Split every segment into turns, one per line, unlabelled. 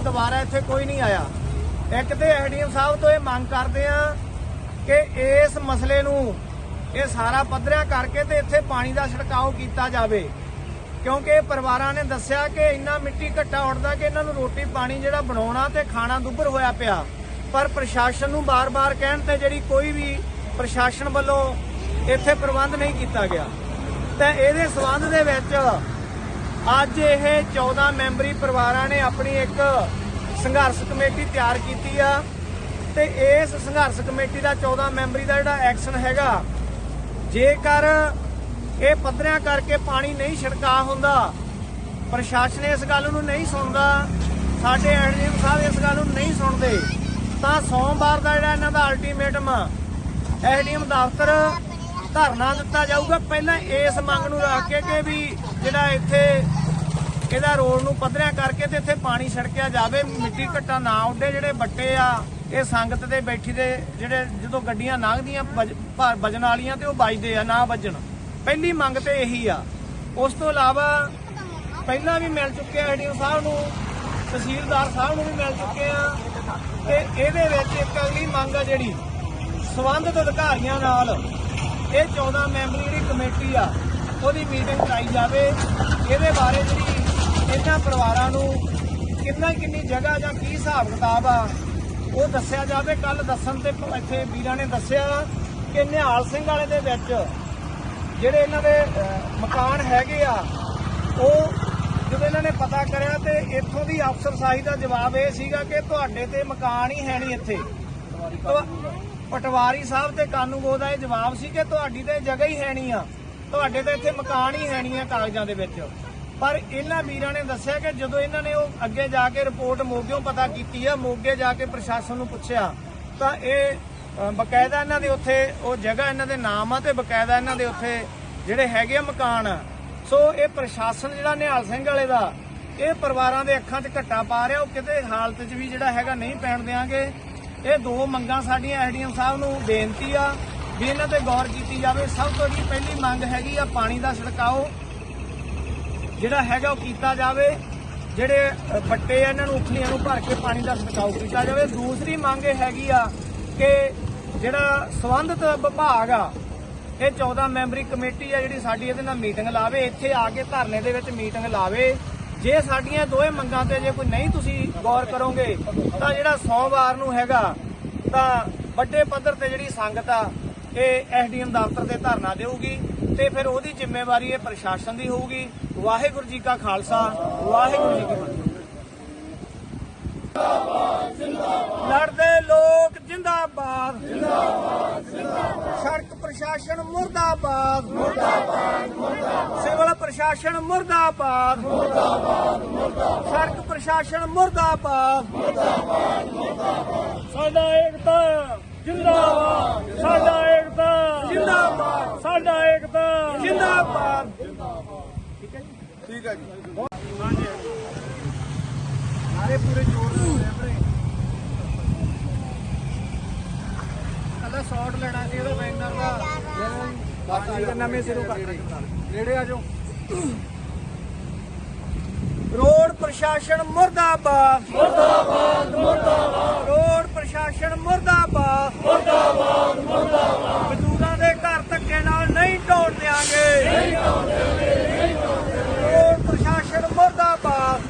ਦੁਬਾਰਾ ਇੱਥੇ ਕੋਈ ਨਹੀਂ ਆਇਆ। ਇੱਕ ਤੇ ਐਡੀਐਮ ਸਾਹਿਬ ਤੋਂ ਇਹ ਮੰਗ ਕਰਦੇ ਆ ਕਿ ਇਸ ਮਸਲੇ ਨੂੰ ਇਹ ਸਾਰਾ ਪੱਧਰਿਆ ਕਰਕੇ ਤੇ ਇੱਥੇ ਪਾਣੀ ਦਾ ਛਿੜਕਾਓ ਕੀਤਾ ਜਾਵੇ। ਕਿਉਂਕਿ ਪਰਿਵਾਰਾਂ ਨੇ ਦੱਸਿਆ ਕਿ ਇੰਨਾ ਮਿੱਟੀ ਘੱਟਾ ਉੱਡਦਾ ਕਿ ਇਹਨਾਂ ਨੂੰ ਰੋਟੀ ਪਾਣੀ ਜਿਹੜਾ ਬਣਾਉਣਾ ਤੇ ਖਾਣਾ ਦੁੱਭਰ ਹੋਇਆ ਪਿਆ। ਪਰ ਪ੍ਰਸ਼ਾਸਨ ਨੂੰ ਬਾਰ-ਬਾਰ ਕਹਿਣ ਤੇ ਜਿਹੜੀ ਕੋਈ ਵੀ ਪ੍ਰਸ਼ਾਸਨ ਵੱਲੋਂ ਇੱਥੇ ਪ੍ਰਬੰਧ ਨਹੀਂ ਕੀਤਾ ਗਿਆ। ਤਾਂ ਇਹਦੇ ਸਬੰਧ ਦੇ ਵਿੱਚ ਅੱਜ ਇਹ 14 ਮੈਂਬਰੀ ਪਰਿਵਾਰਾਂ ਨੇ ਆਪਣੀ ਇੱਕ ਸੰਘਰਸ਼ ਕਮੇਟੀ ਤਿਆਰ ਕੀਤੀ ਆ ਤੇ ਇਸ ਸੰਘਰਸ਼ ਕਮੇਟੀ ਦਾ 14 ਮੈਂਬਰੀ ਦਾ ਜਿਹੜਾ ਐਕਸ਼ਨ ਹੈਗਾ, ਜੇਕਰ ਇਹ ਪੱਧਰਿਆਂ ਕਰਕੇ ਪਾਣੀ ਨਹੀਂ ਛਿੜਕਾ ਹੁੰਦਾ, ਪ੍ਰਸ਼ਾਸਨ ਇਸ ਗੱਲ ਨੂੰ ਨਹੀਂ ਸੁਣਦਾ, ਸਾਡੇ ਐਡੀਐਮ ਸਾਹਿਬ ਇਸ ਗੱਲ ਨੂੰ ਨਹੀਂ ਸੁਣਦੇ, ਤਾਂ ਸੋਮਵਾਰ ਦਾ ਜਿਹੜਾ ਇਹਨਾਂ ਦਾ ਅਲਟੀਮੇਟਮ ਐਡੀਐਮ ਦਫ਼ਤਰ ਧਰਨਾ ਦਿੱਤਾ ਜਾਊਗਾ। ਪਹਿਲਾਂ ਇਸ ਮੰਗ ਨੂੰ ਰੱਖ ਕੇ ਕਿ ਵੀ ਜਿਹੜਾ ਇੱਥੇ ਇਹਦਾ ਰੋਡ ਨੂੰ ਪੱਧਰਿਆ ਕਰਕੇ ਤੇ ਇੱਥੇ ਪਾਣੀ ਛੜਕਿਆ ਜਾਵੇ, ਮਿੱਟੀ ਘੱਟਾ ਨਾ ਉੱਡੇ। ਜਿਹੜੇ ਬੱਟੇ ਆ, ਇਹ ਸੰਗਤ ਦੇ ਬੈਠੀ ਦੇ ਜਿਹੜੇ ਜਦੋਂ ਗੱਡੀਆਂ ਲੰਘਦੀਆਂ ਵਜਣ ਵਾਲੀਆਂ ਤੇ ਉਹ ਵੱਜਦੇ ਆ, ਨਾ ਵੱਜਣ। ਪਹਿਲੀ ਮੰਗ ਤੇ ਇਹੀ ਆ। ਉਸ ਤੋਂ ਇਲਾਵਾ ਪਹਿਲਾਂ ਵੀ ਮਿਲ ਚੁੱਕੇ ਆ ਐਡੀਓ ਸਾਹਿਬ ਨੂੰ, ਤਹਿਸੀਲਦਾਰ ਸਾਹਿਬ ਨੂੰ ਵੀ ਮਿਲ ਚੁੱਕੇ ਆ। ਤੇ ਇਹਦੇ ਵਿੱਚ ਇੱਕ ਅਗਲੀ ਮੰਗ ਆ ਜਿਹੜੀ, ਸਬੰਧਤ ਅਧਿਕਾਰੀਆਂ ਨਾਲ ਇਹ 14 ਮੈਂਬਰੀ ਜਿਹੜੀ ਕਮੇਟੀ ਆ, ਉਹਦੀ ਮੀਟਿੰਗ ਕਰਾਈ ਜਾਵੇ। ਇਹਦੇ ਬਾਰੇ ਜਿਹੜੀ ਇਹਨਾਂ ਪਰਿਵਾਰਾਂ ਨੂੰ ਕਿੰਨਾ ਕਿੰਨੀ ਜਗ੍ਹਾ ਜਾਂ ਕੀ ਹਿਸਾਬ ਕਿਤਾਬ ਆ, ਉਹ ਦੱਸਿਆ ਜਾਵੇ। ਕੱਲ ਦੱਸਣ ਤੇ ਇੱਥੇ ਵੀਰਾਂ ਨੇ ਦੱਸਿਆ ਕਿ ਨਿਹਾਲ ਸਿੰਘ ਵਾਲੇ ਦੇ ਵਿੱਚ ਜਿਹੜੇ ਇਹਨਾਂ ਦੇ ਮਕਾਨ ਹੈਗੇ ਆ, ਉਹ ਜਦੋਂ ਇਹਨਾਂ ਨੇ ਪਤਾ ਕਰਿਆ ਤੇ ਇੱਥੋਂ ਦੀ ਅਫਸਰਸ਼ਾਹੀ ਦਾ ਜਵਾਬ ਇਹ ਸੀਗਾ ਕਿ ਤੁਹਾਡੇ ਤੇ ਮਕਾਨ ਹੀ ਹੈ ਨਹੀਂ ਇੱਥੇ। ਪਟਵਾਰੀ ਸਾਹਿਬ ਤੇ ਕਾਨੂੰਗੋ ਦਾ ਇਹ ਜਵਾਬ ਸੀ ਕਿ ਤੁਹਾਡੀ ਤੇ ਜਗ੍ਹਾ ਹੀ ਹੈ ਨਹੀਂ ਆ। ਤੁਹਾਡੇ ਤੇ ਇੱਥੇ ਮਕਾਨ ਹੀ ਹੈ ਨਹੀਂ ਆ ਕਾਗਜ਼ਾਂ ਦੇ ਵਿੱਚ। ਪਰ ਇਹਨਾਂ ਵੀਰਾਂ ਨੇ ਦੱਸਿਆ ਕਿ ਜਦੋਂ ਇਹਨਾਂ ਨੇ ਉਹ ਅੱਗੇ ਜਾ ਕੇ ਰਿਪੋਰਟ ਮੋਗਿਓਂ ਪਤਾ ਕੀਤੀ ਆ ਮੋਗੇ ਜਾ ਕੇ ਪ੍ਰਸ਼ਾਸਨ ਨੂੰ ਪੁੱਛਿਆ, ਤਾਂ ਇਹ ਬਕਾਇਦਾ ਇਹਨਾਂ ਦੇ ਉੱਥੇ ਉਹ ਜਗ੍ਹਾ ਇਹਨਾਂ ਦੇ ਨਾਮ ਆ ਤੇ ਬਕਾਇਦਾ ਇਹਨਾਂ ਦੇ ਉੱਥੇ ਜਿਹੜੇ ਹੈਗੇ ਆ ਮਕਾਨ। ਆ। ਸੋ ਇਹ ਪ੍ਰਸ਼ਾਸਨ ਜਿਹੜਾ ਨਿਹਾਲ ਸਿੰਘ ਵਾਲੇ ਦਾ, ਇਹ ਪਰਿਵਾਰਾਂ ਦੇ ਅੱਖਾਂ 'ਚ ਘੱਟਾ ਪਾ ਰਿਹਾ, ਉਹ ਕਿਤੇ ਹਾਲਤ 'ਚ ਵੀ ਜਿਹੜਾ ਹੈਗਾ ਨਹੀਂ ਪੈਣ ਦਿਆਂਗੇ। ਇਹ ਦੋ ਮੰਗਾਂ ਸਾਡੀਆਂ ਐਡੀਐਮ ਸਾਹਿਬ ਨੂੰ ਬੇਨਤੀ ਆ ਵੀ ਇਹਨਾਂ ਤੇ ਗੌਰ ਕੀਤੀ ਜਾਵੇ। ਸਭ ਤੋਂ ਜੀ ਪਹਿਲੀ ਮੰਗ ਹੈਗੀ ਆ ਪਾਣੀ ਦਾ ਛਿੜਕਾਓ। ਜਿਹੜਾ ਹੈਗਾ ਉਹ ਕੀਤਾ ਜਾਵੇ। ਜਿਹੜੇ ਅ, ਬੱਟੇ ਆ ਇਹਨਾਂ ਨੂੰ ਉਖਲੀਆਂ ਨੂੰ ਭਰ ਕੇ ਪਾਣੀ ਦਾ ਛਿੜਕਾਓ ਕੀਤਾ ਜਾਵੇ। ਦੂਸਰੀ ਮੰਗ ਇਹ ਹੈਗੀ ਆ ਕਿ ਜਿਹੜਾ ਸੰਬੰਧਿਤ ਵਿਭਾਗ ਆ ਇਹ 14 ਮੈਂਬਰੀ ਕਮੇਟੀ ਆ ਜਿਹੜੀ ਸਾਡੀ ਇਹਦੇ ਨਾਲ ਮੀਟਿੰਗ ਲਾਵੇ। ਇੱਥੇ ਆ ਕੇ ਧਰਨੇ ਦੇ ਵਿੱਚ ਮੀਟਿੰਗ ਲਾਵੇ। ਜੇ ਸਾਡੀਆਂ ਦੋਵੇਂ ਮੰਗਾਂ ਤੇ ਜੇ ਕੋਈ ਨਹੀਂ ਤੁਸੀਂ ਗੌਰ ਕਰੋਗੇ, ਤਾਂ ਜਿਹੜਾ ਸੋਮਵਾਰ ਨੂੰ ਹੈਗਾ, ਤਾਂ ਵੱਡੇ ਪੱਧਰ ਤੇ ਜਿਹੜੀ ਸੰਗਤ ਆ, ਇਹ ਐਸਡੀਐਮ ਦਫ਼ਤਰ ਤੇ ਧਰਨਾ ਦੇਊਗੀ ਤੇ ਫਿਰ ਉਹਦੀ ਜ਼ਿੰਮੇਵਾਰੀ ਇਹ ਪ੍ਰਸ਼ਾਸਨ ਦੀ ਹੋਊਗੀ। ਵਾਹਿਗੁਰੂ ਜੀ ਕਾ ਖਾਲਸਾ, ਵਾਹਿਗੁਰੂ ਜੀ ਕੀ ਫਤਿਹ। ਲੜਦੇ ਲੋਕ ਜਿੰਦਾਬਾਦ ਜਿੰਦਾਬਾਦ ਸੜਕ ਪ੍ਰਸ਼ਾਸਨ ਮੁਰਦਾਬਾਦ ਮੁਰਦਾਬਾਦ। ਪ੍ਰਸ਼ਾਸਨ ਮੁਰਦਾਬਾਦ। ਮੁਰਦਾਬਾਦ ਸੜਕ ਪ੍ਰਸ਼ਾਸਨ ਮੁਰਦਾਬਾਦ। ਸਾਡਾ ਏਕਤਾ ਜਿੰਦਾਬਾਦ। ਸਾਡਾ ਏਕਤਾ ਜਿੰਦਾਬਾਦ। ਸਾਡਾ ਏਕਤਾ ਜਿੰਦਾਬਾਦ।
ਠੀਕ ਹੈ ਜੀ?
ਪੂਰੇ ਜੋਰ ਨਾਲ ਕੱਲਾ ਸ਼ਾਟ ਲੈਣਾ ਸੀ ਇਹਦਾ ਵੈਗਨਰ ਦਾ। ਬਾਕੀ ਦਾ ਨਵੇਂ ਸਿਰੋਂ ਕਰ ਨੇੜੇ ਆ ਜਾਓ। ਰੋਡ ਪ੍ਰਸ਼ਾਸਨ ਮੁਰਦਾਬਾਦ। ਮੁਰਦਾਬਾਦ ਮੁਰਦਾਬਾਦ। ਰੋਡ ਪ੍ਰਸ਼ਾਸਨ ਮੁਰਦਾਬਾਦ। ਮੁਰਦਾਬਾਦ ਮੁਰਦਾਬਾਦ ਮਜ਼ਦੂਰਾਂ ਦੇ ਘਰ ਧੱਕੇ ਨਾਲ ਨਹੀਂ ਢੋਣ ਦਿਆਂਗੇ ਨਹੀਂ ਢੋਣ ਦਿਆਂਗੇ ਨਹੀਂ ਢੋਣ ਦਿਆਂਗੇ ਰੋਡ ਪ੍ਰਸ਼ਾਸਨ ਮੁਰਦਾਬਾਦ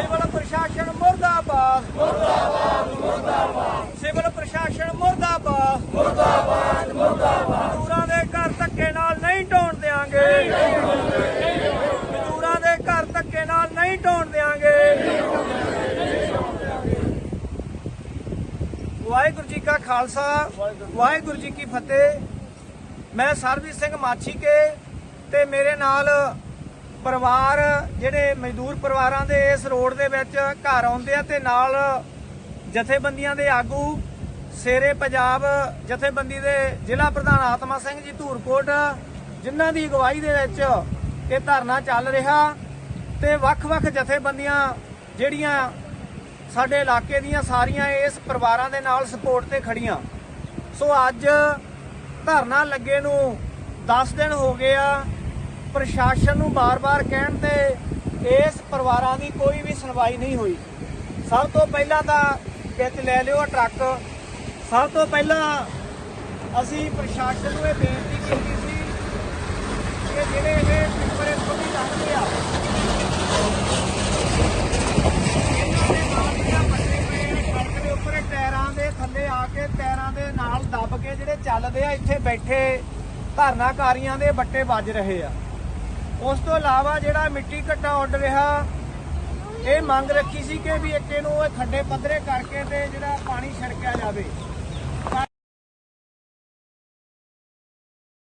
ਸਿਵਲ ਪ੍ਰਸ਼ਾਸਨ ਮੁਰਦਾਬਾਦ ਮੁਰਦਾਬਾਦ ਮੁਰਦਾਬਾਦ ਸਿਵਲ ਪ੍ਰਸ਼ਾਸਨ ਮੁਰਦਾਬਾਦ ਮੁਰਦਾਬਾਦ ਮੁਰਦਾਬਾਦ ਮਜ਼ਦੂਰਾਂ ਦੇ ਘਰ ਧੱਕੇ ਨਾਲ ਨਹੀਂ ਢੋਣ ਦਿਆਂਗੇ ਮਜ਼ਦੂਰਾਂ ਦੇ ਘਰ ਧੱਕੇ ਨਾਲ ਨਹੀਂ ਢੋਣ ਦਿਆਂਗੇ ਵਾਹਿਗੁਰੂ ਜੀ ਕਾ ਖਾਲਸਾ, ਵਾਹਿਗੁਰੂ ਜੀ ਕੀ ਫਤਿਹ। ਮੈਂ ਸਰਬਜੀਤ ਸਿੰਘ ਮਾਛੀ ਕੇ ਤੇ ਮੇਰੇ ਨਾਲ ਪਰਿਵਾਰ, ਜਿਹੜੇ ਮਜ਼ਦੂਰ ਪਰਿਵਾਰਾਂ ਦੇ ਇਸ ਰੋਡ ਦੇ ਵਿੱਚ ਘਰ ਆਉਂਦੇ ਆ ਤੇ ਨਾਲ ਜਥੇਬੰਦੀਆਂ ਦੇ ਆਗੂ, ਸੇਰੇ ਪੰਜਾਬ ਜਥੇਬੰਦੀ ਦੇ ਜ਼ਿਲ੍ਹਾ ਪ੍ਰਧਾਨ ਆਤਮਾ ਸਿੰਘ ਜੀ ਧੂਰਕੋਟ, ਜਿਨ੍ਹਾਂ ਦੀ ਅਗਵਾਈ ਦੇ ਵਿੱਚ ਇਹ ਧਰਨਾ ਚੱਲ ਰਿਹਾ ਤੇ ਵੱਖ-ਵੱਖ ਜਥੇਬੰਦੀਆਂ ਜਿਹੜੀਆਂ ਸਾਡੇ ਇਲਾਕੇ ਦੀਆਂ ਸਾਰੀਆਂ ਇਸ ਪਰਿਵਾਰਾਂ ਦੇ ਨਾਲ ਸਪੋਰਟ ਤੇ ਖੜੀਆਂ। ਸੋ ਅੱਜ ਧਰਨਾ ਲੱਗੇ ਨੂੰ 10 ਦਿਨ ਹੋ ਗਏ ਆ, ਪ੍ਰਸ਼ਾਸਨ ਨੂੰ ਬਾਰ-ਬਾਰ ਕਹਿਣ ਤੇ ਇਸ ਪਰਿਵਾਰਾਂ ਦੀ ਕੋਈ ਵੀ ਸੁਣਵਾਈ ਨਹੀਂ ਹੋਈ। ਸਭ ਤੋਂ ਪਹਿਲਾਂ ਤਾਂ ਵਿੱਚ ਲੈ ਲਿਓ ਟਰੱਕ। ਸਭ ਤੋਂ ਪਹਿਲਾਂ ਅਸੀਂ ਪ੍ਰਸ਼ਾਸਨ ਨੂੰ ਇਹ ਬੇਨਤੀ ਕੀਤੀ ਸੀ ਕਿ ਜਿਹੜੇ ਇਹ ਟਿੱਪਰ ਇੱਥੋਂ ਦੀ ਲੰਘਦੇ ਆ ਇਹਨਾਂ ਦੇ ਨਾਲ ਜਿਹੜਾ ਪੱਟੇ ਪਏ ਆ ਸੜਕ ਦੇ ਉੱਪਰ ਇਹ ਟਾਇਰਾਂ ਦੇ ਥੱਲੇ ਕੇ ਟਾਇਰਾਂ ਦੇ ਨਾਲ ਦੱਬ ਕੇ ਜਿਹੜੇ ਚੱਲਦੇ ਆ, ਇੱਥੇ ਬੈਠੇ ਧਰਨਾਕਾਰੀਆਂ ਦੇ ਬੱਟੇ ਵੱਜ ਰਹੇ ਆ। ਉਸ ਤੋਂ ਇਲਾਵਾ ਜਿਹੜਾ ਮਿੱਟੀ ਘੱਟਾ ਉੱਡ ਰਿਹਾ, ਇਹ ਮੰਗ ਰੱਖੀ ਸੀ ਕਿ ਵੀ ਇੱਕ ਨੂੰ ਇਹ ਖੱਡੇ ਪੱਧਰੇ ਕਰਕੇ ਤੇ ਜਿਹੜਾ ਪਾਣੀ ਛਿੜਕਿਆ ਜਾਵੇ।